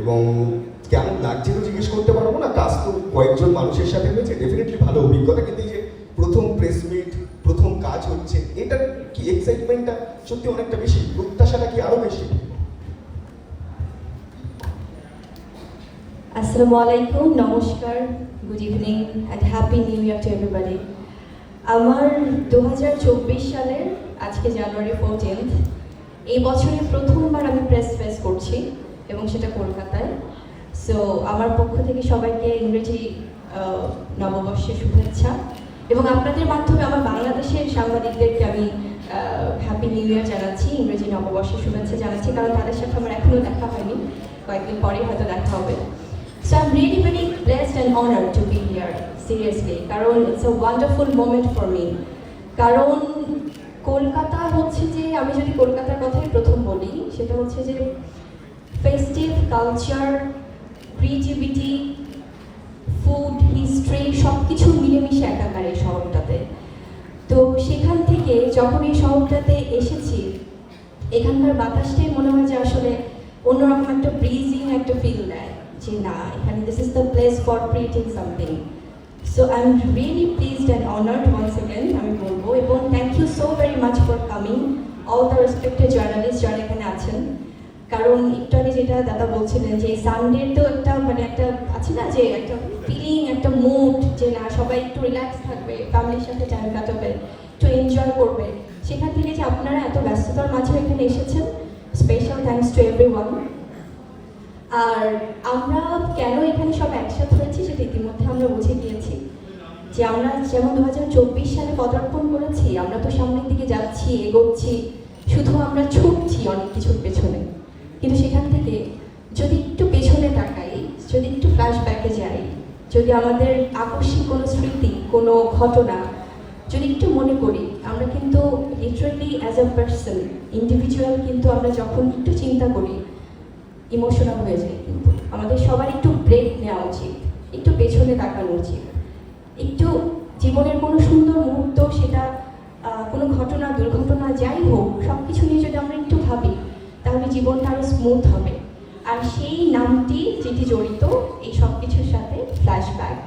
এবং কেমন লাগছে তো জিজ্ঞেস করতে পারব না? কাজ তো কয়েকজন মানুষের সাথে হয়েছে ডেফিনেটলি ভালো অভিজ্ঞতা। কিন্তু যে প্রথম প্রেস মিট প্রথম কাজ হচ্ছে এটার কি এক্সাইটমেন্টটা সত্যি অনেকটা বেশি? প্রত্যাশাটা কি আরও বেশি? আসসালামু আলাইকুম, নমস্কার good evening and happy new year to everybody আমার দু হাজার চব্বিশ সালের আজকে জানুয়ারি ফোরটিন্থ এই বছরে প্রথমবার আমি প্রেস ফেস করছি। এবং সেটা কলকাতায় সো আমার পক্ষ থেকে সবাইকে ইংরেজি নববর্ষের শুভেচ্ছা এবং আপনাদের মাধ্যমে আমার বাংলাদেশের সাংবাদিকদেরকে আমি হ্যাপি নিউ ইয়ার জানাচ্ছি ইংরেজি নববর্ষের শুভেচ্ছা জানাচ্ছি কারণ তাদের সাথে আমার এখনও দেখা হয়নি কয়েকদিন পরে হয়তো দেখা হবে So I'm really very blessed and honored to be here, seriously. কারণ it's a wonderful moment for me. কারণ কলকাতা হচ্ছে যে আমি যদি কলকাতার কথাই প্রথম বলি সেটা হচ্ছে যে festive culture creativity food history সব কিছু মিলেমিশে একাকার এই শহরটাতে। তো সেখান থেকে যখন এই শহরটাতে এসেছি, এখানকার বাতাসটাই মনে হয় যে আসলে অন্যরকম একটা ব্রিজিং একটা ফিল দেয় যে না, এখানে this is the place for creating something so I am really pleased and honoured once again আমি বলব, এবং thank you so very much for coming all the respected journalist যারা এখানে আছেন। কারণ একটু আগে যেটা দাদা বলছিলেন যে সানডের তো একটা মানে একটা আছে না যে একটা ফিলিং একটা মুড যে না, সবাই একটু রিল্যাক্স থাকবে ফ্যামিলির সাথে টাইম কাটাবে, একটু এনজয় করবে। সেখান থেকে যে আপনারা এত ব্যস্ততার মাঝে এখানে এসেছেন special thanks to every one আর আমরা কেন এখানে সব একসাথে হয়েছি সেটা ইতিমধ্যে আমরা বুঝে গিয়েছি। যে আমরা যেমন দু হাজার চব্বিশ সালে পদার্পণ করেছি, আমরা তো সামনের দিকে যাচ্ছি, এগোচ্ছি, শুধু আমরা ছুটছি অনেক কিছুর পেছনে। কিন্তু সেখান থেকে যদি একটু পেছনে তাকাই, যদি একটু ফ্ল্যাশব্যাকে যাই, যদি আমাদের আকস্মিক কোনো স্মৃতি, কোনো ঘটনা যদি একটু মনে করি, আমরা কিন্তু literally as a person individual কিন্তু আমরা যখন একটু চিন্তা করি ইমোশনাল হয়ে যায় কিন্তু। আমাদের সবার একটু ব্রেক নেওয়া উচিত, একটু পেছনে তাকানো উচিত। একটু জীবনের কোনো সুন্দর মুহূর্ত, সেটা কোনো ঘটনা, দুর্ঘটনা যাই হোক সব কিছু নিয়ে যদি আমরা একটু ভাবি তাহলে জীবনটা আরও স্মুথ হবে। আর সেই নামটি যেটি জড়িত এই সব কিছুর সাথে ফ্ল্যাশব্যাক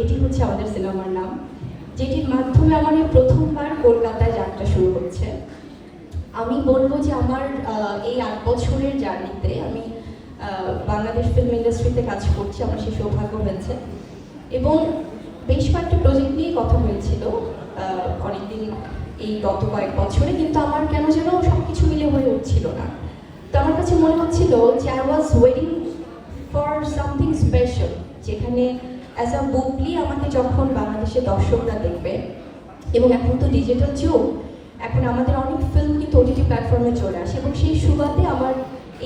এটি হচ্ছে আমাদের সিনেমার নাম, যেটির মাধ্যমে আমার প্রথমবার কলকাতায় যাত্রা শুরু হচ্ছে। আমি বলব যে আমার এই আট বছরের জার্নিতে আমি বাংলাদেশ ফিল্ম ইন্ডাস্ট্রিতে কাজ করছি, আমার সে সৌভাগ্য হয়েছে। এবং বেশ কয়েকটা প্রজেক্ট নিয়ে কথা হয়েছিল অনেকদিন এই গত কয়েক বছরে, কিন্তু আমার কেন যেন সব কিছু মিলে হয়ে উঠছিল না। আমার কাছে মনে হচ্ছিল যে I was waiting for something special যেখানে অ্যাজ আ বুকলি আমাকে যখন বাংলাদেশের দর্শকরা দেখবে, এবং এখন তো ডিজিটাল যুগ, এখন আমাদের অনেক ফিল্ম কিন্তু ওটিটি প্ল্যাটফর্মে চলে আসে, এবং সেই সুবাদে আমার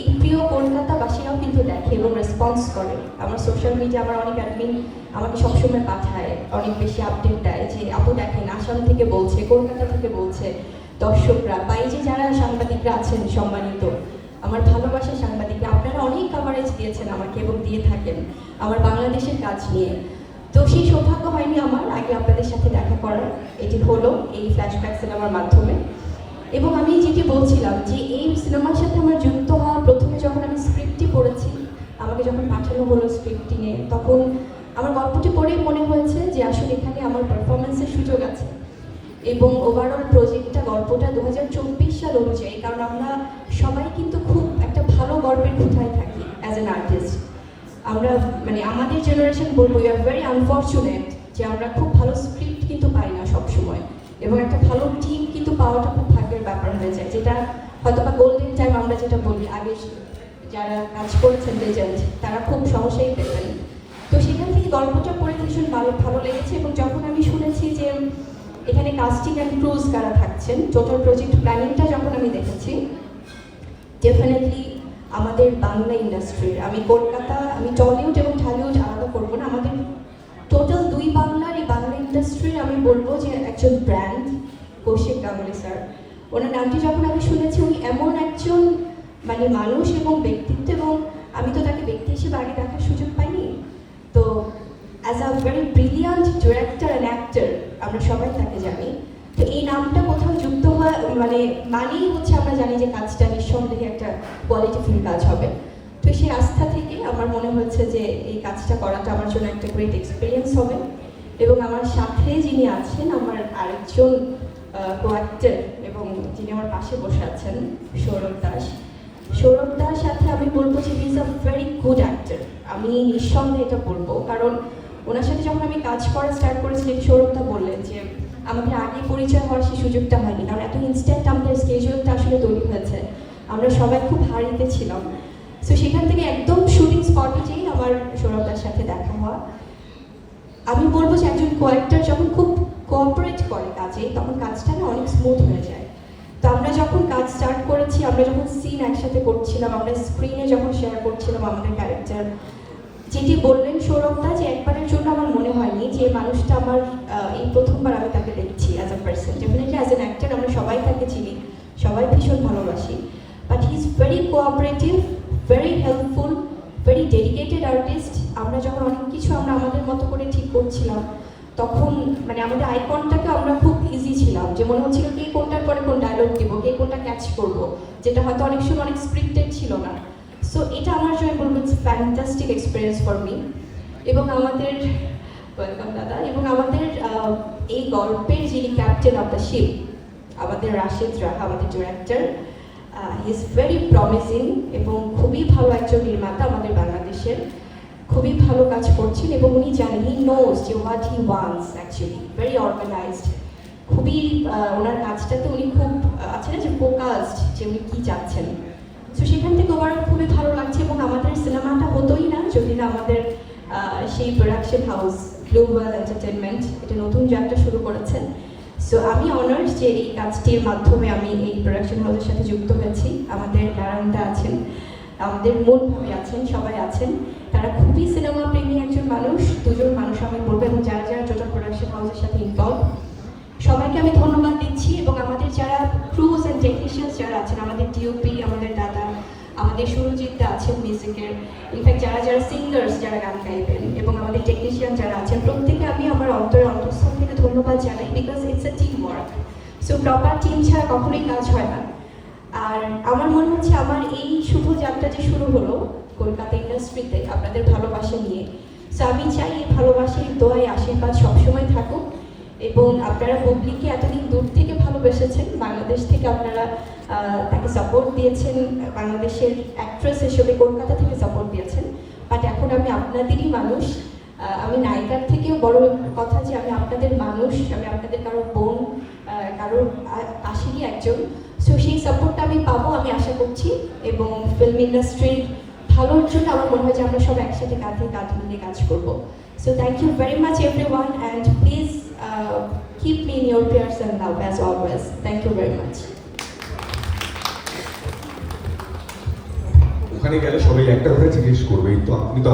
এই প্রিয় কলকাতাবাসীরাও কিন্তু দেখে এবং রেসপন্স করে। আমার সোশ্যাল মিডিয়া আমার অনেক অ্যাডমিন আমাকে সবসময় পাঠায়, অনেক বেশি আপডেট দেয় যে, আপু দেখেন, আসাম থেকে বলছে, কলকাতা থেকে বলছে দর্শকরা, বা এই যে যারা সাংবাদিকরা আছেন সম্মানিত আমার ভালোবাসা সাংবাদিকরা, আপনারা অনেক কাভারেজ দিয়েছেন আমাকে এবং দিয়ে থাকেন আমার বাংলাদেশের কাজ নিয়ে। তো সেই সৌভাগ্য হয়নি আমার, আগে আপনাদের সাথে দেখা করার। এটি হলো এই ফ্ল্যাশব্যাক সিনেমার মাধ্যমে। এবং আমি যেটি বলছিলাম যে এই সিনেমার সাথে আমার যুক্ত হওয়া, প্রথমে যখন আমি স্ক্রিপ্টটি পড়েছি, আমাকে যখন পাঠানো হলো স্ক্রিপ্টটি নিয়ে, তখন আমার গল্পটি পড়েই মনে হয়েছে যে আসলে এখানে আমার পারফরমেন্সের সুযোগ আছে। এবং ওভারঅল প্রজেক্টটা গল্পটা দু হাজার চব্বিশ সাল অনুযায়ী, কারণ আমরা সবাই কিন্তু খুব ভালো গল্পের কোথায় থাকি অ্যাজ অ্যান আর্টিস্ট আমরা মানে আমাদের জেনারেশন বলব ইউ আর ভেরি আনফর্চুনেট যে আমরা খুব ভালো স্ক্রিপ্ট কিন্তু পাই না সবসময়। এবং একটা ভালো টিম কিন্তু পাওয়াটা খুব ভাগ্যের ব্যাপার হয়ে যায়। যেটা হয়তো বা গোল্ডেন টাইম আমরা যেটা বলি, আগে যারা কাজ করেছেন লেজেন্ড তারা খুব সহজেই পেতেন। তো সেখান থেকে গল্পটা পড়ে ভীষণ ভালো ভালো লেগেছে এবং যখন আমি শুনেছি যে এখানে কাস্টিং অ্যান্ড ক্রুজ কারা থাকছেন টোটাল প্রজেক্ট প্ল্যানিংটা যখন আমি দেখেছি ডেফিনেটলি আমাদের বাংলা ইন্ডাস্ট্রির আমি কলকাতা, আমি টলিউড এবং ঢালিউড আলাদা করব না, আমাদের টোটাল দুই বাংলার, এই বাংলা ইন্ডাস্ট্রির আমি বলব যে একজন ব্র্যান্ড কৌশিক গাঙ্গুলি স্যার ওনার নামটি যখন আমি শুনেছি, উনি এমন একজন মানে মানুষ এবং ব্যক্তিত্ব এবং আমি তো তাকে ব্যক্তি হিসেবে আগে দেখার সুযোগ পাইনি। তো as a very brilliant director and actor আমরা সবাই তাকে জানি। তো এই নামটা কোথাও যুক্ত হওয়া মানে মানেই হচ্ছে আমরা জানি যে কাজটা নিঃসন্দেহে একটা কোয়ালিটিফুল কাজ হবে। তো সেই আস্থা থেকে আমার মনে হয়েছে যে এই কাজটা করাটা আমার জন্য একটা গ্রেট এক্সপিরিয়েন্স হবে। এবং আমার সাথে যিনি আছেন, আমার আরেকজন কোয়াক্টার এবং যিনি আমার পাশে বসে আছেন, সৌরভ দাস। সৌরভ দাস সাথে আমি বলব যে is a very good actor আমি নিঃসন্দেহে এটা বলব। কারণ ওনার সাথে যখন আমি কাজ করা স্টার্ট করেছিলাম সৌরভদা বললেন যে আমাদের আগে পরিচয় হওয়ার সেই সুযোগটা হয়নি। কারণ এত ইনস্ট্যান্ট আমাদের স্কেজুয়ালটা আসলে তৈরি হয়েছে। আমরা সবাই খুব হারিতে ছিলাম। সো সেখান থেকে একদম শুটিং স্পটে আমার সৌরভদার সাথে দেখা হওয়া। আমি বলব যে একজন কোয়াক্টার যখন খুব কোঅপারেট করে কাজে, তখন কাজটা না অনেক স্মুথ হয়ে যায়। তো আমরা যখন কাজ স্টার্ট করেছি, আমরা যখন সিন একসাথে করছিলাম, আমরা স্ক্রিনে যখন শেয়ার করছিলাম আমাদের ক্যারেক্টার যেটি বললেন সৌরভদা যে একবারের জন্য আমার মনে হয়নি যে মানুষটা আমার এই প্রথমবার আমি তাকে দেখছি as a person definitely as an actor আমরা সবাই তাকে চিনি, সবাই ভীষণ ভালোবাসি। But he is very cooperative very helpful very dedicated artist আমরা যখন অনেক কিছু আমরা আমাদের মতো করে ঠিক করছিলাম, তখন মানে আমাদের আইকনটাকে আমরা খুব ইজি ছিলাম, যে মনে হচ্ছিল কে কোনটার পরে কোন ডায়লগ দিব, কে কোনটা ক্যাচ করব, যেটা হয়তো অনেক সময় অনেক স্ক্রিপ্টেড ছিল না। সো এটা আমার জন্য বলব ফ্যান্টাস্টিক এক্সপিরিয়েন্স ফর মি এবং আমাদের ওয়েলকাম দাদা, এবং আমাদের এই গল্পের যিনি ক্যাপ্টেন অফ দ্য শিপ আমাদের রাশেদ রাহা আমাদের director he is very promising এবং খুবই ভালো একজন নির্মাতা আমাদের বাংলাদেশের। খুবই ভালো কাজ করছেন এবং উনি জানেন হি নোজ যে what he wants actually very organised খুবই ওনার কাজটাতে উনি খুব আছে না যে ফোকাসড যে উনি কী চাচ্ছেন? তো সেখান থেকে হতোই না যদি না আমাদের সেই প্রোডাকশন হাউস গ্লোবাল এন্টারটেনমেন্ট এটা নতুন যাত্রা শুরু করেছেন। সো আমি অনার্স যে এই কাজটির মাধ্যমে আমি এই প্রোডাকশন হাউসের সাথে যুক্ত হয়েছি। আমাদের নারায়ণদা আছেন, আমাদের মূল ভাবে আছেন, সবাই আছেন। তারা খুবই সিনেমা প্রেমী একজন মানুষ, দুজন মানুষ আমি বলব এবং যারা যারা টোটাল প্রোডাকশন হাউসের সাথে ইনভলভ সবাইকে আমি ধন্যবাদ দিচ্ছি এবং আমাদের যারা ক্রুজ অ্যান্ড টেকনিশিয়ানস যারা আছেন, আমাদের ডিওপি আমাদের দাদা, আমাদের সুরজিৎ দা আছেন মিউজিকের ইনফ্যাক্ট যারা যারা সিঙ্গার্স যারা গান গাইবেন এবং আমাদের টেকনিশিয়ান যারা আছেন প্রত্যেকে আমি আমার অন্তরের অন্তঃস্থল থেকে ধন্যবাদ জানাই because it's a team work so proper team ছাড়া কখনোই কাজ হয় না। আর আমার মনে হচ্ছে আমার এই শুভ যাত্রা যে শুরু হলো কলকাতা ইন্ডাস্ট্রিতে আপনাদের ভালোবাসা নিয়ে সো আমি চাই এই ভালোবাসার দোয়াই আশীর্বাদ সবসময় থাকুক। এবং আপনারা পাবলিককে এতদিন দূর থেকে ভালোবেসেছেন, বাংলাদেশ থেকে আপনারা তাকে সাপোর্ট দিয়েছেন, বাংলাদেশের অ্যাক্ট্রেস হিসেবে কলকাতা থেকে সাপোর্ট দিয়েছেন। বাট এখন আমি আপনাদেরই মানুষ আমি নায়িকার থেকেও বড় কথা যে আমি আপনাদের মানুষ, আমি আপনাদের কারও বোন কারোর আ- পাশেরই একজন। সো সেই সাপোর্টটা আমি পাবো, আমি আশা করছি। এবং ফিল্ম ইন্ডাস্ট্রির ভালোর জন্য আমার মনে হয় যে আমরা সব একসাথে কাঁধে কাঁধ মিলিয়ে কাজ করব। So thank you very much every one and please keep me in your prayers and love as always thank you very much ওখানে গেলে সবাই একটা কথা জিজ্ঞেস করবে তো আপনি তো